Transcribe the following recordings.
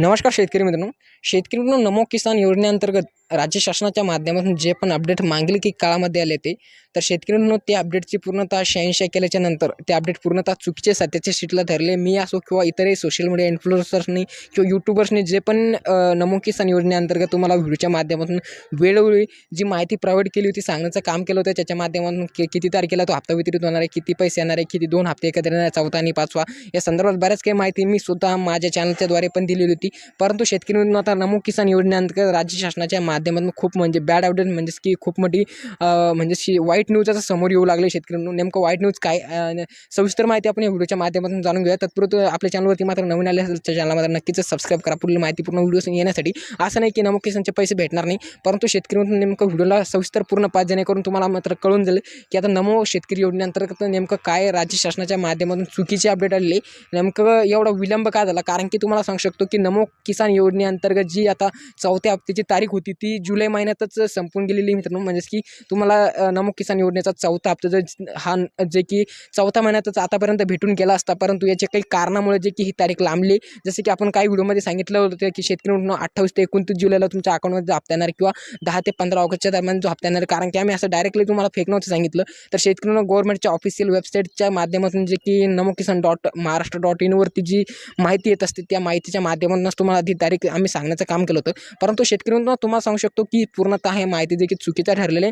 नमस्कार शेतकरी मित्रांनो. शेतकरी मित्रांनो नमो किसान योजनेअंतर्गत राज्य शासनाच्या माध्यमातून जे पण अपडेट मागील की काळामध्ये आले ते तर शेतकरी ते अपडेटची पूर्णतः शहाऐंशी केल्याच्यानंतर ते अपडेट पूर्णतः चुकीचे सत्याच्या शीटला धरले. मी असो किंवा इतरही सोशल मीडिया इन्फ्लुएन्सर्सनी किंवा यूट्यूबर्सनी जे पण नमू नमो किसान योजनेअंतर्गत तुम्हाला व्हिडिओच्या माध्यमातून वेळोवेळी जी माहिती प्रोव्हाइड केली होती सांगण्याचं काम केलं होतं त्याच्या माध्यमातून कि किती तारखेला तो हप्ता वितरित होणार आहे किती पैसे येणार आहे किती दोन हप्ते एकत्र येणार आहे चौथा आणि पाचवा या संदर्भात बऱ्याच काही माहिती मी सुद्धा माझ्या चॅनलच्याद्वारे पण दिलेली होती. परंतु शेतकरी आता नमो किसान योजनेअंतर्गत राज्य शासनाच्या माध्यमातून खूप म्हणजे बॅड अपडेट म्हणजेच की खूप मोठी म्हणजे शी वाईट न्यूज आता समोर येऊ लागले शेतकरी नेमकं वाईट न्यूज काय सविस्तर माहिती आपण या व्हिडिओच्या माध्यमातून जाणून घेऊया. तत्पूर्वी आपल्या चॅनलवरती मात्र नवीन आले असेल तर नक्कीच सबस्क्राईब करा. पुढील माहिती पूर्ण व्हिडिओ येण्यासाठी. असं नाही की नमो किसानचे पैसे भेटणार नाही परंतु शेतकरी नेमकं व्हिडिओला सविस्तर पूर्ण पाच जेणेकरून तुम्हाला मात्र कळून जाईल की आता नमो शेतकरी योजनेअंतर्गत नेमकं काय राज्य शासनाच्या माध्यमातून चुकीचे अपडेट आलेले नेमकं एवढा विलंब का झाला? कारण की तुम्हाला सांगू शकतो की नमो किसान योजनेअंतर्गत जी आता चौथ्या हप्त्याची तारीख होती ती जुलै महिन्यातच संपून गेलेली मित्रांनो. म्हणजेच की तुम्हाला नमो किसान योजनेचा चौथा हप्ता जर हा जे की चौथ्या महिन्यातच आतापर्यंत भेटून गेला असता परंतु याचे काही कारणामुळे जे की ही तारीख लांबली. जसे की आपण काही व्हिडिओमध्ये सांगितलं होतं की शेतकरी म्हणून अठ्ठावीस ते एकोणतीस जुलैला तुमच्या अकाउंटमध्ये हप्ता येणार किंवा दहा ते पंधरा ऑगस्टच्या दरम्यान जो हप्ता येणार. कारण की आम्ही असं डायरेक्टली तुम्हाला फेक नव्हतं सांगितलं. तर शेतकऱ्यांना गव्हर्नमेंटच्या ऑफिशियल वेबसाईटच्या माध्यमातून जे की नमो किसान डॉट महाराष्ट्र डॉट इनवरती जी माहिती येत असते त्या माहितीच्या माध्यमातूनच तुम्हाला ती तारीख आम्ही सांगण्याचं काम केलं होतं. परंतु शेतकऱ्यांना तुम्हाला सांगू शकतो की पूर्णतः हे माहिती देखील चुकीचं ठरलेले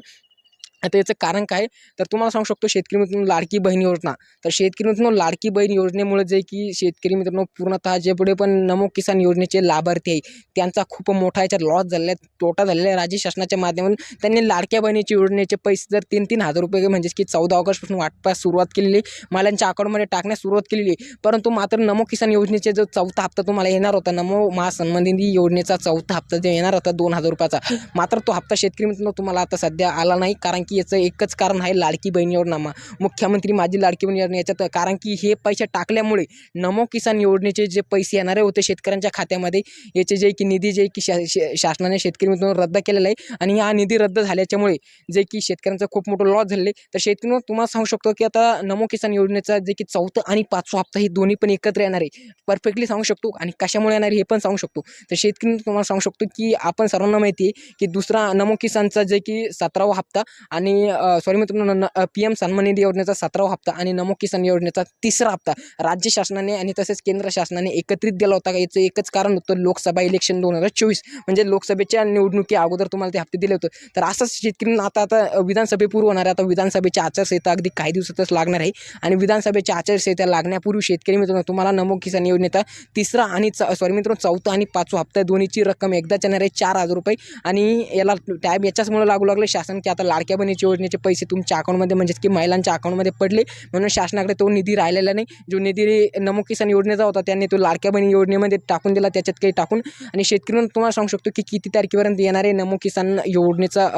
आता याचं कारण काय? तर तुम्हाला सांगू शकतो शेतकरी मित्रांनो लाडकी बहीण योजना. तर शेतकरी मित्रांनो लाडकी बहीण योजनेमुळे जे की शेतकरी मित्रांनो पूर्णतः जे पुढे पण नमो किसान योजनेचे लाभार्थी आहे त्यांचा खूप मोठा याच्यात लॉस झालेला आहे तोटा झालेला आहे. राज्य शासनाच्या माध्यमातून त्यांनी लाडक्या बहिणीची योजनेचे पैसे जर तीन तीन हजार रुपये म्हणजेच की चौदा ऑगस्टपासून वाटपास सुरुवात केलेली मालांच्या अकाउंटमध्ये टाकण्यास सुरुवात केलेली परंतु मात्र नमो किसान योजनेचे जो चौथा हप्ता तुम्हाला येणार होता नमो महासन्मान निधी योजनेचा चौथा हप्ता जो येणार होता दोन हजार रुपयाचा मात्र तो हप्ता शेतकरी मित्रांनो तुम्हाला आता सध्या आला नाही. कारण की याचं एकच कारण आहे लाडकी बहिणीवर नामा. मुख्यमंत्री माझी लाडकी बहीण योजना याच्यात कारण की हे पैसे टाकल्यामुळे नमो किसान योजनेचे जे पैसे येणारे होते शेतकऱ्यांच्या खात्यामध्ये याचे जे की निधी जे की शा शासनाने शेतकरी मित्रांनो रद्द केलेला आहे आणि हा निधी रद्द झाल्याच्यामुळे जे की शेतकऱ्यांचं खूप मोठं लॉस झाले तर शेतकऱ्यांना तुम्हाला सांगू शकतो की आता नमो किसान योजनेचा जे की चौथं आणि पाचवा हप्ता हे दोन्ही पण एकत्र येणार आहे. परफेक्टली सांगू शकतो आणि कशामुळे येणार हे पण सांगू शकतो. तर शेतकरी तुम्हाला सांगू शकतो की आपण सर्वांना माहिती आहे की दुसरा नमो किसानचा जे की सतरावा हप्ता आणि सॉरी मित्रांनो पी एम सन्मान निधी योजनेचा सतरावा हप्ता आणि नमो किसान योजनेचा तिसरा हप्ता राज्य शासनाने आणि तसेच केंद्र शासनाने एकत्रित दिला होता का? याचं एकच कारण होतं लोकसभा इलेक्शन दोन हजार चोवीस. म्हणजे लोकसभेच्या निवडणुकी अगोदर तुम्हाला ते हप्ते दिले होते. तर असंच शेतकऱ्यांना आता आता विधानसभेपूर्व होणार आहे. आता विधानसभेची आचारसंहिता अगदी काही दिवसातच लागणार आहे. आणि विधानसभेची आचारसंहिता लागण्यापूर्वी शेतकरी मित्रांनो तुम्हाला नमो किसान योजनेचा तिसरा आणि सॉरी मित्रांनो चौथा आणि पाचवा हप्ता दोन्हीची रक्कम एकदाच येणार आहे चार हजार रुपये. आणि याला टॅब याच्याचमुळे लागू लागले. शासन की आता लाडक्या बहिणीच्या योजनेचे पैसे तुमच्या अकाउंटमध्ये म्हणजेच की महिलांच्या अकाउंटमध्ये पडले. म्हणून शासनाकडे तो निधी राहिलेला नाही. जो निधी नमो किसान योजनेचा होता त्यांनी तो लाडक्या बहिणी योजनेमध्ये टाकून दिला त्याच्यात काही टाकून. आणि शेतकरी तुम्हाला सांगू शकतो की किती तारखेपर्यंत येणार आहे नमो किसान योजनेचा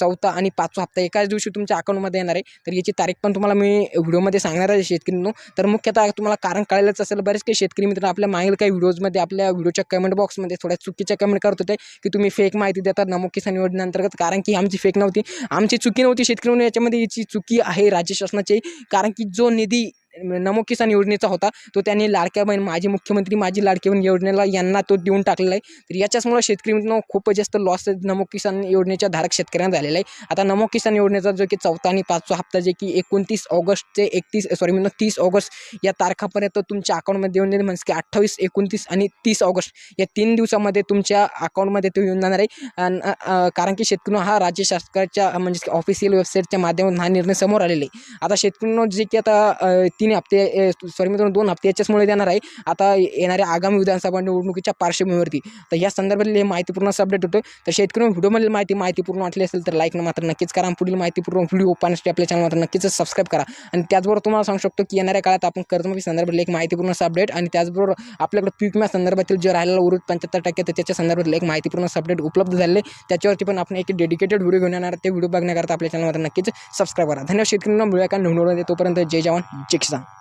चौथा आणि पाचवा हप्ता. एकाच दिवशी तुमच्या अकाउंटमध्ये येणार आहे. तर याची तारीख पण तुम्हाला मी व्हिडिओमध्ये सांगणार आहे शेतकऱ्यांनो. तर मुख्यतः तुम्हाला कारण कळायलाच असेल बरेच काही शेतकरी मित्र आपल्या मागील काही व्हिडिओजमध्ये आपल्या व्हिडिओच्या कमेंट बॉक्समध्ये थोड्या चुकीच्या कमेंट करत होते की तुम्ही फेक माहिती देतात नमो किसान योजनेअंतर्गत. कारण की आमची फेक नव्हती. आमची चुकी नव्हती शेतकरी म्हणून याच्यामध्ये याची चुकी आहे राज्य शासनाची. कारण की जो निधी नमो किसान योजनेचा होता. तो त्यांनी लाडक्या बहीण माजी मुख्यमंत्री माझी लाडकी बहीण योजनेला यांना तो देऊन टाकलेला आहे. तर याच्याचमुळे शेतकरी मित्रांनो खूप जास्त लॉस नमो किसान योजनेच्या धारक शेतकऱ्यांना झालेला आहे. आता नमो किसान योजनेचा जो की चौथा आणि पाचवा हप्ता जे की एकोणतीस ऑगस्ट ते एकतीस सॉरी मित्रांनो तीस ऑगस्ट या तारखापर्यंत तुमच्या अकाउंटमध्ये येऊन म्हणजे की अठ्ठावीस एकोणतीस आणि तीस ऑगस्ट या तीन दिवसामध्ये तुमच्या अकाउंटमध्ये तो येऊन जाणार आहे. कारण की शेतकरी हा राज्य शासकाच्या म्हणजे ऑफिशियल वेबसाईटच्या माध्यमातून हा निर्णय समोर आलेला आहे. आता शेतकऱ्यांना जे की आता तीन हप्ते सॉरी मित्रांनो दोन हप्ते याच्याचमुळे देणार आहे. आता येणाऱ्या आगामी विधानसभा निवडणुकीच्या पार्श्वभूमीवरती. तर या संदर्भातले माहितीपूर्ण असं अपडेट होतं. तर शेतकरी व्हिडिओमधील माहिती माहितीपूर्ण वाटली असेल तर लाईक मात्र नक्कीच करा. पुढील माहितीपूर्ण व्हिडिओ पाहण्यासाठी आपल्या चॅनल मात्र नक्कीच सबस्क्राईब करा. आणि त्याचबरोबर तुम्हाला सांगू शकतो की येणाऱ्या काळात आपण कर्जमाफी संदर्भातले एक माहितीपूर्ण अपडेट आणि त्याचबरोबर आपल्याकडे पीक विमा संदर्भातील जे राहिलेला उर्वरित पंच्याहत्तर टक्के तर त्याच्या संदर्भातले एक माहितीपूर्ण अपडेट उपलब्ध झाले त्याच्यावरती पण आपण एक डेडिकेटेड व्हिडिओ घेऊन येणार ते व्हिडिओ बघण्याकरता आपल्या चॅनल मात्र नक्कीच सबस्क्राईब करा. धन्यवाद शेतकऱ्यांना. मिळूया का निवडून तोपर्यंत जय जवान जय किसान. casa.